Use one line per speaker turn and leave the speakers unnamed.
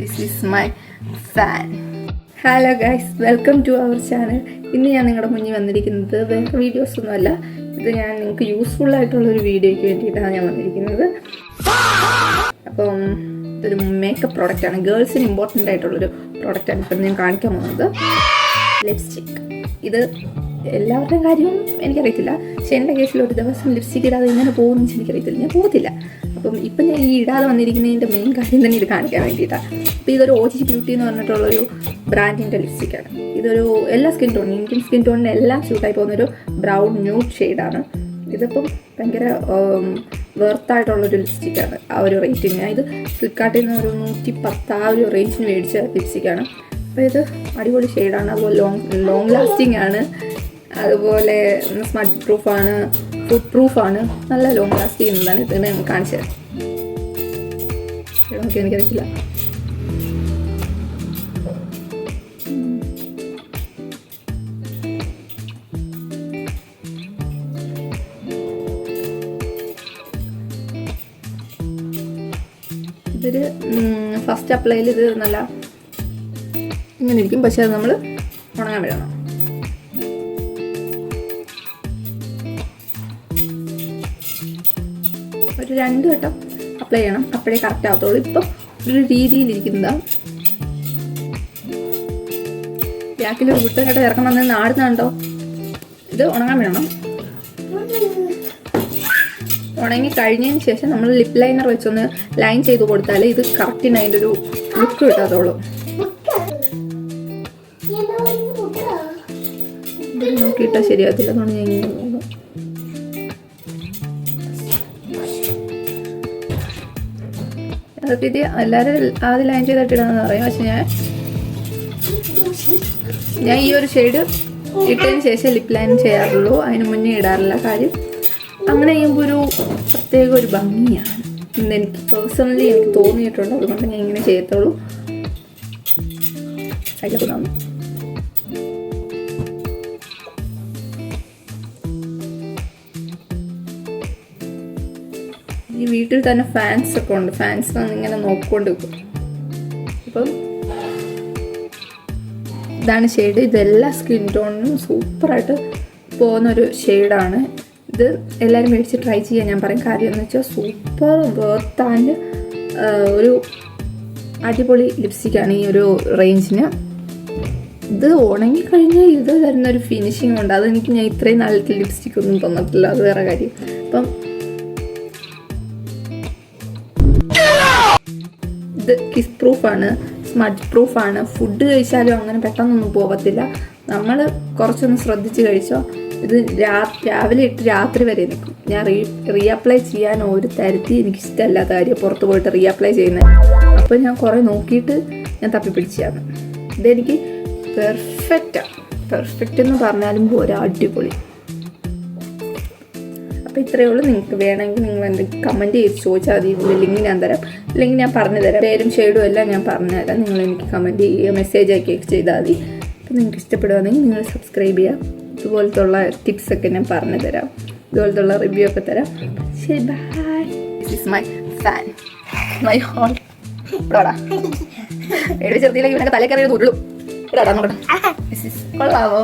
This is my fan hello guys welcome to our channel ഇന്ന് ഞാൻ നിങ്ങളുടെ മുന്നിൽ വന്നിരിക്കുന്നത് വേറെ വീഡിയോസ് ഒന്നുമല്ല. ഇത് ഞാൻ നിങ്ങൾക്ക് യൂസ്ഫുൾ ആയിട്ടുള്ള ഒരു വീഡിയോയ്ക്ക് വേണ്ടിയിട്ടാണ് ഞാൻ വന്നിരിക്കുന്നത്. അപ്പം ഇതൊരു മേക്കപ്പ് പ്രോഡക്റ്റാണ് ഗേൾസിന് ഇമ്പോർട്ടന്റ് ആയിട്ടുള്ളൊരു പ്രോഡക്റ്റാണ് ഇപ്പം ഞാൻ കാണിക്കാൻ പോകുന്നത്. ലിപ്സ്റ്റിക് ഇത് എല്ലാവരുടെയും കാര്യവും എനിക്കറിയത്തില്ല. പക്ഷെ എന്റെ കേസിൽ ഒരു ദിവസം ലിപ്സ്റ്റിക് ഇടാതെ എങ്ങനെ പോകുമെന്ന് എനിക്കറിയത്തില്ല. ഞാൻ പോകത്തില്ല. അപ്പം ഇപ്പം ഞാൻ ഈ ഇടാതെ വന്നിരിക്കുന്നതിന്റെ മെയിൻ കാര്യം തന്നെ ഇത് കാണിക്കാൻ വേണ്ടിയിട്ടാണ്. അപ്പോൾ ഇതൊരു ഓ ജി ബ്യൂട്ടി എന്ന് പറഞ്ഞിട്ടുള്ളൊരു ബ്രാൻഡിന്റെ ലിപ്സ്റ്റിക്കാണ് ഇതൊരു എല്ലാ സ്കിൻ ടോണിനും ഇന്ത്യൻ സ്കിൻ ടോണിന് എല്ലാം സ്യൂട്ടായി പോകുന്നൊരു ബ്രൗൺ ന്യൂഡ് ഷെയ്ഡാണ് ഇതിപ്പം ഭയങ്കര വെർത്തായിട്ടുള്ളൊരു ലിപ്സ്റ്റിക്കാണ് ആ ഒരു റേറ്റിന് ഇത് ഫ്ലിപ്കാർട്ടിൽ നിന്ന് ഒരു നൂറ്റി പത്ത് ആ ഒരു റേഞ്ചിന് മേടിച്ച ലിപ്സ്റ്റിക്കാണ് അപ്പോൾ ഇത് അടിപൊളി ഷെയ്ഡാണ് അതുപോലെ ലോങ് ലോങ് ലാസ്റ്റിംഗ് ആണ്. അതുപോലെ സ്മഡ് പ്രൂഫാണ് ഫുഡ് ആണ്. നല്ല ലോങ് ലാസ്റ്റ് ചെയ്യുന്നതാണ് ഇത് ഞാൻ കാണിച്ചു എനിക്കറിയില്ല ഇതൊരു ഫസ്റ്റ് അപ്ലൈയിൽ ഇത് നല്ല ഇങ്ങനെ ഇരിക്കും. പക്ഷെ അത് നമ്മൾ ഉണങ്ങാൻ വിടണം ഒരു രണ്ട് വട്ടം അപ്ലൈ ചെയ്യണം. അപ്പോഴേ കറക്റ്റ് ആകത്തുള്ളൂ ഇപ്പം ഒരു രീതിയിലിരിക്കുന്നതാണ് ബാക്കിലൊരു കുട്ടനായിട്ട് വന്നത് നാടുന്നുണ്ടോ ഇത് ഉണങ്ങാൻ വേണം? ഉണങ്ങി കഴിഞ്ഞതിന് ശേഷം നമ്മൾ ലിപ് ലൈനർ വെച്ചൊന്ന് ലൈൻ ചെയ്ത് കൊടുത്താൽ ഇത് കറക്റ്റിന് അതിന്റെ ഒരു ലുക്ക് നോക്കിയിട്ടാൽ ശരിയാകത്തില്ല എന്നാണ് ഞാൻ അതൊക്കെ ഇത് എല്ലാവരും ആദ്യം ലൈൻ ചെയ്തിട്ടിടാന്ന് പറയും. പക്ഷെ ഞാൻ ഞാൻ ഈ ഒരു ഷെയ്ഡ് ഇട്ടതിന് ശേഷം ലിപ് ലൈൻ ചെയ്യാറുള്ളൂ. അതിന് മുന്നേ ഇടാറില്ല കാര്യം. അങ്ങനെ ചെയ്യുമ്പോൾ ഒരു പ്രത്യേക ഒരു ഭംഗിയാണ്. ഇന്ന് എനിക്ക് പേഴ്സണലി എനിക്ക് തോന്നിയിട്ടുണ്ട്. അതുകൊണ്ട് ഞാൻ ഇങ്ങനെ ചെയ്യത്തുള്ളൂ. അതിലൊക്കെ നന്ദി. ഈ വീട്ടിൽ തന്നെ ഫാൻസ് ഒക്കെ ഉണ്ട്. ഫാൻസ് വന്ന് ഇങ്ങനെ നോക്കിക്കൊണ്ട് വെക്കും അപ്പം ഇതാണ് ഷെയ്ഡ് ഇതെല്ലാ സ്കിൻ ടോണിനും സൂപ്പറായിട്ട് പോകുന്നൊരു ഷെയ്ഡാണ് ഇത് എല്ലാവരും മേടിച്ച് ട്രൈ ചെയ്യാൻ ഞാൻ പറയും കാര്യം എന്ന് വെച്ചാൽ സൂപ്പർ വർത്ത് ആൻഡ് ഒരു അടിപൊളി ലിപ്സ്റ്റിക്കാണ് ഈ ഒരു റേഞ്ചിന് ഇത് ഉണങ്ങി കഴിഞ്ഞാൽ ഇത് തരുന്നൊരു ഫിനിഷിംഗ് ഉണ്ട്. അതെനിക്ക് ഞാൻ ഇത്രയും നല്ല ലിപ്സ്റ്റിക് ഒന്നും തന്നിട്ടില്ല. അത് വേറെ കാര്യം. അപ്പം ഇത് കിസ് പ്രൂഫാണ് സ്മഡ് പ്രൂഫാണ്. ഫുഡ് കഴിച്ചാലും അങ്ങനെ പെട്ടെന്നൊന്നും പോകത്തില്ല നമ്മൾ കുറച്ചൊന്ന് ശ്രദ്ധിച്ച് കഴിച്ചോ. ഇത് രാവിലെ ഇട്ട് രാത്രി വരെ നിൽക്കും. ഞാൻ റീ റീഅപ്ലൈ ചെയ്യാൻ ഒരു തരത്തിൽ എനിക്ക് കാര്യം പുറത്ത് പോയിട്ട് റീഅപ്ലൈ ചെയ്യുന്നത്. അപ്പോൾ ഞാൻ കുറേ നോക്കിയിട്ട് ഞാൻ തപ്പിപ്പിടിച്ചാണ് ഇതെനിക്ക് പെർഫെക്റ്റാണ് പെർഫെക്റ്റ് എന്ന് പറഞ്ഞാലും പോരാ അടിപൊളി. അപ്പോൾ ഇത്രയേ ഉള്ളൂ. നിങ്ങൾക്ക് വേണമെങ്കിൽ നിങ്ങൾ എന്റെ കമന്റ് ചെയ്ത് ചോദിച്ചാൽ മതി. ഇതിന്റെ ലിങ്ക് ഞാൻ തരാം. അല്ലെങ്കിൽ ഞാൻ പറഞ്ഞു തരാം. പേരും ഷെയ്ഡും എല്ലാം ഞാൻ പറഞ്ഞു തരാം. നിങ്ങൾ എനിക്ക് കമന്റ് ചെയ്യുക മെസ്സേജ് ആക്കിയൊക്കെ ചെയ്താൽ മതി. അപ്പോൾ നിങ്ങൾക്ക് ഇഷ്ടപ്പെടുകയാണെങ്കിൽ നിങ്ങൾ സബ്സ്ക്രൈബ് ചെയ്യുക. ഇതുപോലത്തെ ഉള്ള ടിപ്സൊക്കെ ഞാൻ പറഞ്ഞു തരാം. ഇതുപോലത്തെ ഉള്ള റിവ്യൂ ഒക്കെ തരാം. ശരി bye this is my fan my hall ഇവിടാ ഏഴ് ചെറുതിയിലേക്ക് ഇവനൊക്കെ തലക്കറിയത് ഉള്ളൂ. ഇടാടാ നോക്കട്ടെ കൊള്ളാവോ?